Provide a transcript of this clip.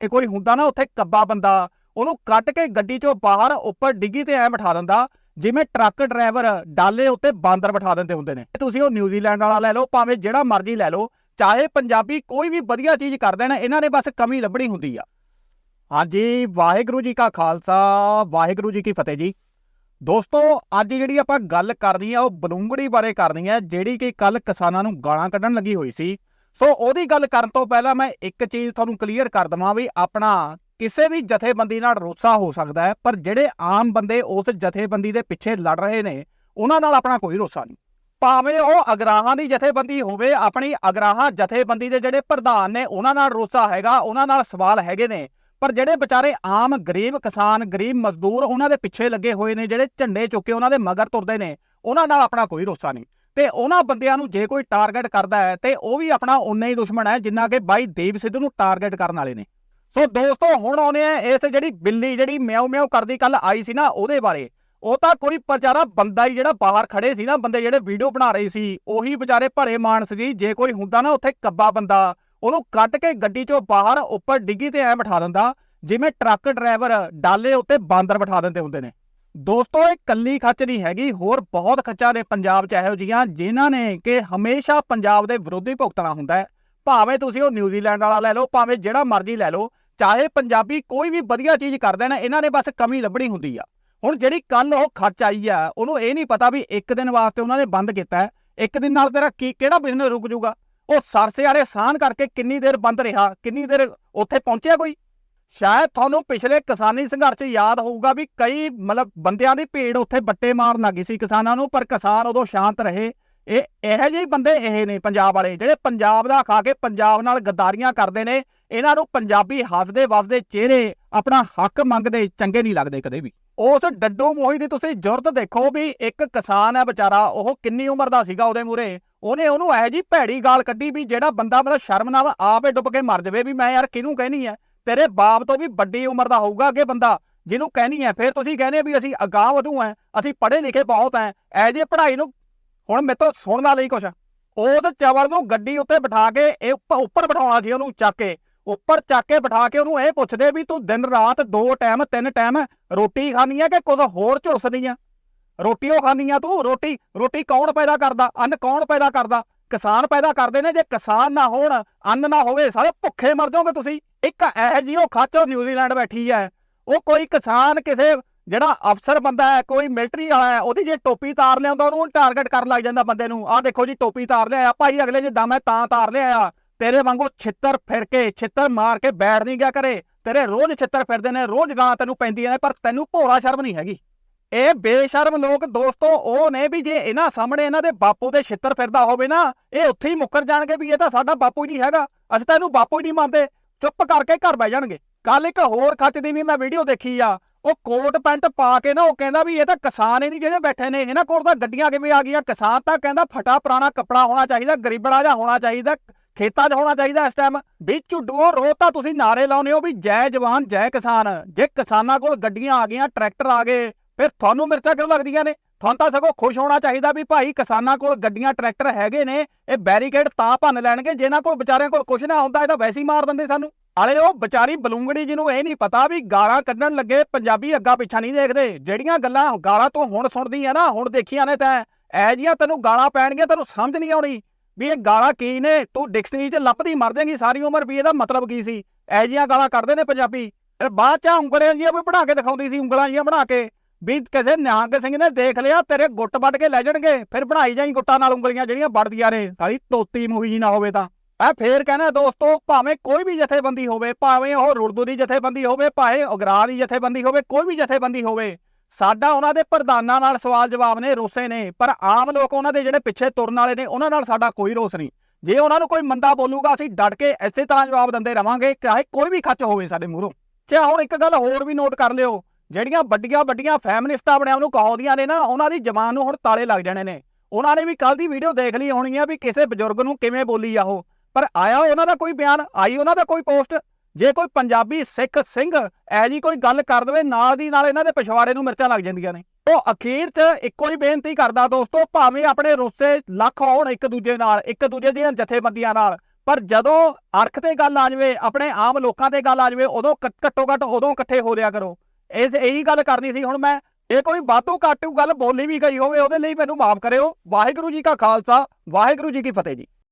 ਕਿ ਕੋਈ ਹੁੰਦਾ ਨਾ ਉੱਥੇ ਕੱਬਾ ਬੰਦਾ, ਉਹਨੂੰ ਕੱਟ ਕੇ ਗੱਡੀ ਚੋਂ ਬਾਹਰ ਉੱਪਰ ਡਿੱਗੀ ਤੇ ਐ ਬਿਠਾ ਦਿੰਦਾ, ਜਿਵੇਂ ਟਰੱਕ ਡਰਾਈਵਰ ਡਾਲੇ ਉੱਤੇ ਬਾਂਦਰ ਬਿਠਾ ਦਿੰਦੇ ਹੁੰਦੇ ਨੇ। ਤੁਸੀਂ ਉਹ ਨਿਊਜ਼ੀਲੈਂਡ ਵਾਲਾ ਲੈ ਲਓ, ਭਾਵੇਂ ਜਿਹੜਾ ਮਰਜ਼ੀ ਲੈ ਲਓ, ਚਾਹੇ ਪੰਜਾਬੀ ਕੋਈ ਵੀ ਵਧੀਆ ਚੀਜ਼ ਕਰਦੇ ਨੇ ਇਹਨਾਂ ਨੇ ਬਸ ਕਮੀ ਲੱਭਣੀ ਹੁੰਦੀ ਆ। ਹਾਂਜੀ, ਵਾਹਿਗੁਰੂ ਜੀ ਕਾ ਖਾਲਸਾ, ਵਾਹਿਗੁਰੂ ਜੀ ਕੀ ਫਤਿਹ ਜੀ। ਦੋਸਤੋ, ਅੱਜ ਜਿਹੜੀ ਆਪਾਂ ਗੱਲ ਕਰਨੀ ਆ, ਉਹ ਬਲੂੰਗੜੀ ਬਾਰੇ ਕਰਨੀ ਆ, ਜਿਹੜੀ ਕਿ ਕੱਲ ਕਿਸਾਨਾਂ ਨੂੰ ਗਾਲਾਂ ਕੱਢਣ ਲੱਗੀ ਹੋਈ ਸੀ। ਸੋ ਉਹਦੀ ਗੱਲ ਕਰਨ ਤੋਂ ਪਹਿਲਾਂ ਮੈਂ ਇੱਕ ਚੀਜ਼ ਤੁਹਾਨੂੰ ਕਲੀਅਰ ਕਰ ਦਵਾਂ ਵੀ ਆਪਣਾ ਕਿਸੇ ਵੀ ਜਥੇਬੰਦੀ ਨਾਲ ਰੋਸਾ ਹੋ ਸਕਦਾ ਹੈ, ਪਰ ਜਿਹੜੇ ਆਮ ਬੰਦੇ ਉਸ ਜਥੇਬੰਦੀ ਦੇ ਪਿੱਛੇ ਲੜ ਰਹੇ ਨੇ, ਉਹਨਾਂ ਨਾਲ ਆਪਣਾ ਕੋਈ ਰੋਸਾ ਨਹੀਂ। ਭਾਵੇਂ ਉਹ ਅਗਰਾਹਾਂ ਦੀ ਜਥੇਬੰਦੀ ਹੋਵੇ, ਆਪਣੀ ਅਗਰਾਹਾਂ ਜਥੇਬੰਦੀ ਦੇ ਜਿਹੜੇ ਪ੍ਰਧਾਨ ਨੇ, ਉਹਨਾਂ ਨਾਲ ਰੋਸਾ ਹੈਗਾ, ਉਹਨਾਂ ਨਾਲ ਸਵਾਲ ਹੈਗੇ ਨੇ, ਪਰ ਜਿਹੜੇ ਵਿਚਾਰੇ ਆਮ ਗਰੀਬ ਕਿਸਾਨ, ਗਰੀਬ ਮਜ਼ਦੂਰ ਉਹਨਾਂ ਦੇ ਪਿੱਛੇ ਲੱਗੇ ਹੋਏ ਨੇ, ਜਿਹੜੇ ਝੰਡੇ ਚੁੱਕੇ ਉਹਨਾਂ ਦੇ ਮਗਰ ਤੁਰਦੇ ਨੇ, ਉਹਨਾਂ ਨਾਲ ਆਪਣਾ ਕੋਈ ਰੋਸਾ ਨਹੀਂ। ਤੇ ਉਹਨਾਂ ਬੰਦਿਆਂ ਨੂੰ ਜੇ ਕੋਈ ਟਾਰਗੇਟ ਕਰਦਾ ਹੈ ਤੇ ਉਹ ਵੀ ਆਪਣਾ ਉਨਾ ਹੀ ਦੁਸ਼ਮਣ ਹੈ ਜਿੰਨਾ ਕਿ ਬਾਈ ਦੇਵ ਸਿੱਧੂ ਨੂੰ ਟਾਰਗੇਟ ਕਰਨ ਵਾਲੇ ਨੇ। ਸੋ ਦੋਸਤੋ, ਹੁਣ ਆਉਨੇ ਆ ਇਸ ਜਿਹੜੀ ਬਿੱਲੀ ਜਿਹੜੀ ਮਿਆਉ ਮਿਆਉ ਕਰਦੀ ਕੱਲ ਆਈ ਸੀ ਨਾ ਉਹਦੇ ਬਾਰੇ। ਉਹ ਤਾਂ ਕੋਈ ਵਿਚਾਰਾ ਬੰਦਾ ਹੀ ਜਿਹੜਾ ਬਾਹਰ ਖੜੇ ਸੀ ਨਾ, ਬੰਦੇ ਜਿਹੜੇ ਵੀਡੀਓ ਬਣਾ ਰਹੇ ਸੀ, ਉਹੀ ਵਿਚਾਰੇ ਭਰੇ ਮਾਨਸ ਜੀ, ਜੇ ਕੋਈ ਹੁੰਦਾ ਨਾ ਉੱਥੇ ਕੱਬਾ ਬੰਦਾ, ਉਹਨੂੰ ਕੱਟ ਕੇ ਗੱਡੀ ਚੋਂ ਬਾਹਰ ਉੱਪਰ ਡਿੱਗੀ ਤੇ ਐ ਬਿਠਾ ਦਿੰਦਾ, ਜਿਵੇਂ ਟਰੱਕ ਡਰਾਈਵਰ ਡਾਲੇ ਉੱਤੇ ਬਾਂਦਰ ਬਿਠਾ ਦਿੰਦੇ ਹੁੰਦੇ ਨੇ। ਦੋਸਤੋ, ਇਹ ਕੱਲੀ ਖੱਚ ਨਹੀਂ ਹੈਗੀ, ਹੋਰ ਬਹੁਤ ਖੱਚਾਂ ਨੇ ਪੰਜਾਬ 'ਚ ਇਹੋ ਜੀਆਂ ਜਿਨ੍ਹਾਂ ਨੇ ਕਿ ਹਮੇਸ਼ਾ ਪੰਜਾਬ ਦੇ ਵਿਰੋਧੀ ਭੁਗਤਣਾ ਹੁੰਦਾ ਹੈ। ਭਾਵੇਂ ਤੁਸੀਂ ਉਹ ਨਿਊਜ਼ੀਲੈਂਡ ਵਾਲਾ ਲੈ ਲਓ, ਭਾਵੇਂ ਜਿਹੜਾ ਮਰਜ਼ੀ ਲੈ ਲਓ, ਚਾਹੇ ਪੰਜਾਬੀ ਕੋਈ ਵੀ ਵਧੀਆ ਚੀਜ਼ ਕਰਦੇ ਨੇ, ਇਹਨਾਂ ਨੇ ਬਸ ਕਮੀ ਲੱਭਣੀ ਹੁੰਦੀ ਆ। ਹੁਣ ਜਿਹੜੀ ਕੱਲ ਉਹ ਖਰਚ ਆਈ ਆ, ਉਹਨੂੰ ਇਹ ਨਹੀਂ ਪਤਾ ਵੀ ਇੱਕ ਦਿਨ ਵਾਸਤੇ ਉਹਨਾਂ ਨੇ ਬੰਦ ਕੀਤਾ ਇੱਕ ਦਿਨ ਨਾਲ ਤੇਰਾ ਕੀ, ਕਿਹੜਾ ਬਿਜ਼ਨਸ ਰੁਕ ਜਾਊਗਾ? ਉਹ ਸਰਸੇ ਵਾਲੇ ਸਾਨ ਕਰਕੇ ਕਿੰਨੀ ਦੇਰ ਬੰਦ ਰਿਹਾ, ਕਿੰਨੀ ਦੇਰ ਉੱਥੇ ਪਹੁੰਚਿਆ ਕੋਈ? ਸ਼ਾਇਦ ਤੁਹਾਨੂੰ ਪਿਛਲੇ ਕਿਸਾਨੀ ਸੰਘਰਸ਼ ਯਾਦ ਹੋਊਗਾ ਵੀ ਕਈ ਮਤਲਬ ਬੰਦਿਆਂ ਦੀ ਭੀੜ ਉੱਥੇ ਬੱਟੇ ਮਾਰਨ ਲੱਗੀ ਸੀ ਕਿਸਾਨਾਂ ਨੂੰ, ਪਰ ਕਿਸਾਨ ਉਦੋਂ ਸ਼ਾਂਤ ਰਹੇ। ਇਹ ਇਹੋ ਜਿਹੇ ਬੰਦੇ ਇਹ ਨੇ ਪੰਜਾਬ ਵਾਲੇ, ਜਿਹੜੇ ਪੰਜਾਬ ਦਾ ਖਾ ਕੇ ਪੰਜਾਬ ਨਾਲ ਗਦਾਰੀਆਂ ਕਰਦੇ ਨੇ। ਇਹਨਾਂ ਨੂੰ ਪੰਜਾਬੀ ਹੱਸਦੇ ਵਸਦੇ ਚਿਹਰੇ ਆਪਣਾ ਹੱਕ ਮੰਗਦੇ ਚੰਗੇ ਨਹੀਂ ਲੱਗਦੇ ਕਦੇ ਵੀ। ਉਸ ਡੱਡੂ ਮੋਹੀ ਦੀ ਤੁਸੀਂ ਜ਼ਰੂਰਤ ਦੇਖੋ ਵੀ ਇੱਕ ਕਿਸਾਨ ਹੈ ਵਿਚਾਰਾ, ਉਹ ਕਿੰਨੀ ਉਮਰ ਦਾ ਸੀਗਾ ਉਹਦੇ ਮੂਰੇ ਉਹਨੇ ਉਹਨੂੰ ਇਹੋ ਜੀ ਭੈੜੀ ਗਾਲ ਕੱਢੀ ਵੀ ਜਿਹੜਾ ਬੰਦਾ ਮਤਲਬ ਸ਼ਰਮ ਨਾਲ ਆਪੇ ਡੁੱਬ ਕੇ ਮਰ ਜਾਵੇ ਵੀ ਮੈਂ ਯਾਰ ਕਿਹਨੂੰ ਕਹਿਣੀ ਹੈ ਤੇਰੇ ਬਾਪ ਤੋਂ ਵੀ ਵੱਡੀ ਉਮਰ ਦਾ ਹੋਊਗਾ ਅੱਗੇ ਬੰਦਾ। ਜਿਹਨੂੰ ਕਹਿਣੀ ਹੈ, ਫਿਰ ਤੁਸੀਂ ਕਹਿੰਦੇ ਵੀ ਅਸੀਂ ਅਗਾਹ ਵਧੂ ਐ ਅਸੀਂ ਪੜ੍ਹੇ ਲਿਖੇ ਬਹੁਤ ਐ ਐ ਜੇ ਪੜ੍ਹਾਈ ਨੂੰ ਹੁਣ ਮੇਰੇ ਤੋਂ ਸੁਣਨਾ ਲਈ ਕੁਛ ਉਸ ਚਵਲ ਨੂੰ ਗੱਡੀ ਉੱਤੇ ਬਿਠਾ ਕੇ, ਇਹ ਉੱਪਰ ਬਿਠਾਉਣਾ ਸੀ ਉਹਨੂੰ ਚੱਕ ਕੇ। ਉੱਪਰ ਚੱਕ ਕੇ ਬਿਠਾ ਕੇ ਉਹਨੂੰ ਇਹ ਪੁੱਛਦੇ ਵੀ ਤੂੰ ਦਿਨ ਰਾਤ ਦੋ ਟਾਈਮ ਤਿੰਨ ਟਾਈਮ ਰੋਟੀ ਖਾਣੀ ਹੈ ਕਿ ਕੁਝ ਹੋਰ ਝੁਰਸਦੀ ਆ ਰੋਟੀ ਉਹ ਖਾਣੀ ਆ ਤੂੰ? ਰੋਟੀ ਰੋਟੀ ਕੌਣ ਪੈਦਾ ਕਰਦਾ? ਅੰਨ ਕੌਣ ਪੈਦਾ ਕਰਦਾ? ਕਿਸਾਨ ਪੈਦਾ ਕਰਦੇ ਨੇ। ਜੇ ਕਿਸਾਨ ਨਾ ਹੋਣ, ਅੰਨ ਨਾ ਹੋਵੇ, ਸਾਰੇ ਭੁੱਖੇ ਮਰ ਜਾਓਗੇ ਤੁਸੀਂ। ਇੱਕ ਇਹ ਜਿਹੀ ਉਹ ਖਾਚੋ ਨਿਊਜ਼ੀਲੈਂਡ ਬੈਠੀ ਹੈ। ਉਹ ਕੋਈ ਕਿਸਾਨ, ਕਿਸੇ ਜਿਹੜਾ ਅਫਸਰ ਬੰਦਾ ਹੈ, ਕੋਈ ਮਿਲਟਰੀ ਵਾਲਾ ਹੈ, ਉਹਦੀ ਜੇ ਟੋਪੀ ਤਾਰ ਲਿਆਉਂਦਾ, ਉਹਨੂੰ ਟਾਰਗੇਟ ਕਰਨ ਲੱਗ ਜਾਂਦਾ ਬੰਦੇ ਨੂੰ। ਆਹ ਦੇਖੋ ਜੀ, ਟੋਪੀ ਤਾਰ ਲਿਆ ਭਾਈ ਅਗਲੇ ਜੇ ਦਮ ਹੈ ਤਾਂ ਤਾਰ ਲਿਆ ਤੇਰੇ ਵਾਂਗੂ ਛਿੱਤਰ ਫਿਰ ਕੇ, ਛਿੱਤਰ ਮਾਰ ਕੇ ਬੈਠ ਨਹੀਂ ਗਿਆ ਕਰੇ ਤੇਰੇ ਰੋਜ਼ ਛਿੱਤਰ ਫਿਰਦੇ ਨੇ, ਰੋਜ਼ ਗਾਂ ਤੈਨੂੰ ਪੈਂਦੀਆਂ ਨੇ, ਪਰ ਤੈਨੂੰ ਭੋਰਾ ਸ਼ਰਮ ਨਹੀਂ ਹੈਗੀ। ਇਹ ਬੇਸ਼ਰਮ ਲੋਕ ਦੋਸਤੋ, ਉਹ ਨੇ ਵੀ ਜੇ ਇਹਨਾਂ ਸਾਹਮਣੇ ਇਹਨਾਂ ਦੇ ਬਾਪੂ ਦੇ ਛਿੱਤਰ ਫਿਰਦਾ ਹੋਵੇ ਨਾ, ਇਹ ਉੱਥੇ ਹੀ ਮੁੱਕਰ ਜਾਣਗੇ ਵੀ ਇਹ ਤਾਂ ਸਾਡਾ ਬਾਪੂ ਹੀ ਨਹੀਂ ਹੈਗਾ। ਅਸੀਂ ਤਾਂ ਇਹਨੂੰ ਬਾਪੂ ਹੀ ਨਹੀਂ ਮੰਨਦੇ। ਚੁੱਪ ਕਰਕੇ ਘਰ ਬਹਿ ਜਾਣਗੇ। ਕੱਲ ਇੱਕ ਹੋਰ ਖੱਚ ਦੀ ਵੀ ਮੈਂ ਵੀਡੀਓ ਦੇਖੀ ਆ। ਉਹ ਕੋਟ ਪੈਂਟ ਪਾ ਕੇ ਨਾ, ਉਹ ਕਹਿੰਦਾ ਵੀ ਇਹ ਤਾਂ ਕਿਸਾਨ ਹੀ ਨਹੀਂ ਜਿਹੜੇ ਬੈਠੇ ਨੇ, ਇਹਨਾਂ ਕੋਲ ਤਾਂ ਗੱਡੀਆਂ ਕਿਵੇਂ ਆ ਗਈਆਂ? ਕਿਸਾਨ ਤਾਂ ਕਹਿੰਦਾ ਫਟਾ ਪੁਰਾਣਾ ਕੱਪੜਾ ਹੋਣਾ ਚਾਹੀਦਾ, ਗਰੀਬੜਾ ਜਿਹਾ ਹੋਣਾ ਚਾਹੀਦਾ, ਖੇਤਾਂ 'ਚ ਹੋਣਾ ਚਾਹੀਦਾ ਇਸ ਟਾਈਮ ਵੀ ਝੁੱਡੂਓ ਰੋ ਤਾਂ ਤੁਸੀਂ ਨਾਰੇ ਲਾਉਨੇ ਹੋ ਵੀ ਜੈ ਜਵਾਨ, ਜੈ ਕਿਸਾਨ। ਜੇ ਕਿਸਾਨਾਂ ਕੋਲ ਗੱਡੀਆਂ ਆ ਗਈਆਂ, ਟਰੈਕਟਰ ਆ ਗਏ ਫਿਰ ਤੁਹਾਨੂੰ ਮਿਰਚਾਂ ਕਿਉਂ ਲੱਗਦੀਆਂ ਨੇ। ਤੁਹਾਨੂੰ ਤਾਂ ਸਗੋਂ ਖੁਸ਼ ਹੋਣਾ ਚਾਹੀਦਾ ਵੀ ਭਾਈ ਕਿਸਾਨਾਂ ਕੋਲ ਗੱਡੀਆਂ, ਟਰੈਕਟਰ ਹੈਗੇ ਨੇ, ਇਹ ਬੈਰੀਕੇਡ ਤਾਂ ਭੰਨ ਲੈਣਗੇ, ਜਿਨ੍ਹਾਂ ਕੋਲ ਵਿਚਾਰਿਆਂ ਕੋਲ ਕੁਝ ਨਾ ਹੁੰਦਾ, ਇਹ ਤਾਂ ਵੈਸੇ ਹੀ ਮਾਰ ਦਿੰਦੇ ਸਾਨੂੰ। ਆਲੇ ਉਹ ਵਿਚਾਰੀ ਬਲੂੰਗੜੀ ਜਿਹਨੂੰ ਇਹ ਨਹੀਂ ਪਤਾ ਵੀ ਗਾਲਾਂ ਕੱਢਣ ਲੱਗੇ, ਪੰਜਾਬੀ ਅੱਗਾ ਪਿੱਛਾ ਨਹੀਂ ਦੇਖਦੇ। ਜਿਹੜੀਆਂ ਗੱਲਾਂ ਗਾਲਾਂ ਤੋਂ ਹੁਣ ਸੁਣਦੀ ਆ ਨਾ, ਹੁਣ ਦੇਖੀਆਂ ਨੇ ਤੈਂ। ਐ ਜੀਆਂ ਤੈਨੂੰ ਗਾਲਾਂ ਪੈਣਗੀਆਂ, ਤੈਨੂੰ ਸਮਝ ਨਹੀਂ ਆਉਣੀ ਵੀ ਇਹ ਗਾਲਾਂ ਕੀ ਨੇ। ਤੂੰ ਡਿਕਸ਼ਨਰੀ 'ਚ ਲੱਭਦੀ ਮਰ ਜਾਏਗੀ, ਸਾਰੀ ਉਮਰ ਵੀ ਇਹਦਾ ਮਤਲਬ ਕੀ ਸੀ? ਐ ਜੀਆਂ ਗਾਲਾਂ ਕੱਢਦੇ ਨੇ ਪੰਜਾਬੀ। ਫਿਰ ਬਾਅਦ ਚ ਉਂਗਲਾਂ ਜੀਆਂ ਵੀ ਬਣਾ ਕੇ ਦਿਖਾਉਂਦੀ ਸੀ, ਉਂਗਲਾਂ ਜੀਆਂ ਬਣਾ ਕੇ। ਵੀ ਕਿਸੇ ਨਿਹੰਗ ਸਿੰਘ ਨੇ ਦੇਖ ਲਿਆ, ਤੇਰੇ ਗੁੱਟ ਵੱਢ ਕੇ ਲੈ ਜਾਣਗੇ, ਫਿਰ ਬਣਾਈ ਜਾਈ ਗੁੱਟਾਂ ਨਾਲ ਉਂਗਲੀਆਂ ਜਿਹੜੀਆਂ ਵੱਢਦੀਆਂ ਨੇ, ਸਾਲੀ ਤੋਤੀ ਮੂਹੀ ਜੀ ਨਾ ਹੋਵੇ ਤਾਂ। ਐ ਫੇਰ ਕਹਿੰਦਾ ਦੋਸਤੋ, ਭਾਵੇਂ ਕੋਈ ਵੀ ਜਥੇਬੰਦੀ ਹੋਵੇ, ਭਾਵੇਂ ਉਹ ਰੁੜਦੂ ਦੀ ਜਥੇਬੰਦੀ ਹੋਵੇ, ਭਾਵੇਂ ਉਗਰਾ ਦੀ ਜਥੇਬੰਦੀ ਹੋਵੇ, ਕੋਈ ਵੀ ਜਥੇਬੰਦੀ ਹੋਵੇ, ਸਾਡਾ ਉਹਨਾਂ ਦੇ ਪ੍ਰਧਾਨਾਂ ਨਾਲ ਸਵਾਲ ਜਵਾਬ ਨੇ, ਰੋਸੇ ਨੇ, ਪਰ ਆਮ ਲੋਕ ਉਹਨਾਂ ਦੇ ਜਿਹੜੇ ਪਿੱਛੇ ਤੁਰਨ ਵਾਲੇ ਨੇ, ਉਹਨਾਂ ਨਾਲ ਸਾਡਾ ਕੋਈ ਰੋਸ ਨਹੀਂ। ਜੇ ਉਹਨਾਂ ਨੂੰ ਕੋਈ ਮੰਦਾ ਬੋਲੂਗਾ, ਅਸੀਂ ਡਟ ਕੇ ਇਸੇ ਤਰ੍ਹਾਂ ਜਵਾਬ ਦਿੰਦੇ ਰਵਾਂਗੇ, ਚਾਹੇ ਕੋਈ ਵੀ ਖੱਚ ਹੋਵੇ ਸਾਡੇ ਮੂਹਰੋਂ। ਚਾਹੇ ਹੁਣ ਇੱਕ ਗੱਲ ਹੋਰ ਵੀ ਨੋਟ ਕਰ ਲਿਓ। ਜਿਹੜੀਆਂ ਵੱਡੀਆਂ ਵੱਡੀਆਂ ਫੈਮਿਨਿਸਟਾਂ ਬਣਿਆ, ਉਹਨੂੰ ਕਹਾਉਂਦੀਆਂ ਨੇ ਨਾ, ਉਹਨਾਂ ਦੀ ਜ਼ਬਾਨ ਨੂੰ ਹੁਣ ਤਾਲੇ ਲੱਗ ਜਾਣੇ ਨੇ। ਉਹਨਾਂ ਨੇ ਵੀ ਕੱਲ ਦੀ ਵੀਡੀਓ ਦੇਖ ਲਈ ਹੋਣੀ ਆ ਵੀ ਕਿਸੇ ਬਜ਼ੁਰਗ ਨੂੰ ਕਿਵੇਂ ਬੋਲੀ ਆ ਉਹ। ਪਰ ਆਇਆ ਉਹਨਾਂ ਦਾ ਕੋਈ ਬਿਆਨ, ਆਈ ਉਹਨਾਂ ਦਾ ਕੋਈ ਪੋਸਟ, ਜੇ ਕੋਈ ਪੰਜਾਬੀ ਸਿੱਖ ਸਿੰਘ ਐ ਜੀ ਕੋਈ ਗੱਲ ਕਰ ਦਵੇ, ਨਾਲ ਦੀ ਨਾਲ ਇਹਨਾਂ ਦੇ ਪਿਛਵਾੜੇ ਨੂੰ ਮਿਰਚਾਂ ਲੱਗ ਜਾਂਦੀਆਂ ਨੇ। ਉਹ ਅਖੀਰ 'ਚ ਇੱਕੋ ਹੀ ਬੇਨਤੀ ਕਰਦਾ ਦੋਸਤੋ, ਭਾਵੇਂ ਆਪਣੇ ਰੁੱਸੇ ਲੱਖ ਹੋਣ ਇੱਕ ਦੂਜੇ ਨਾਲ, ਇੱਕ ਦੂਜੇ ਦੀਆਂ ਜਥੇਬੰਦੀਆਂ ਨਾਲ, ਪਰ ਜਦੋਂ ਅਰਖ ਤੇ ਗੱਲ ਆ ਜਾਵੇ, ਆਪਣੇ ਆਮ ਲੋਕਾਂ ਤੇ ਗੱਲ ਆ ਜਾਵੇ, ਉਦੋਂ ਘ- ਘੱਟੋ ਘੱਟ ਉਦੋਂ ਇਕੱਠੇ ਹੋ ਲਿਆ ਕਰੋ। ਇਸ ਇਹੀ ਗੱਲ ਕਰਨੀ ਸੀ, ਹੁਣ ਮੈਂ ਇਹ ਕੋਈ ਬਾਤੋਂ ਘਾਟੂ ਗੱਲ ਬੋਲੀ ਵੀ ਗਈ ਹੋਵੇ, ਉਹਦੇ ਲਈ ਮੈਨੂੰ ਮਾਫ ਕਰਿਓ। ਵਾਹਿਗੁਰੂ ਜੀ ਕਾ ਖਾਲਸਾ, ਵਾਹਿਗੁਰੂ ਜੀ ਕੀ ਫਤਿਹ ਜੀ।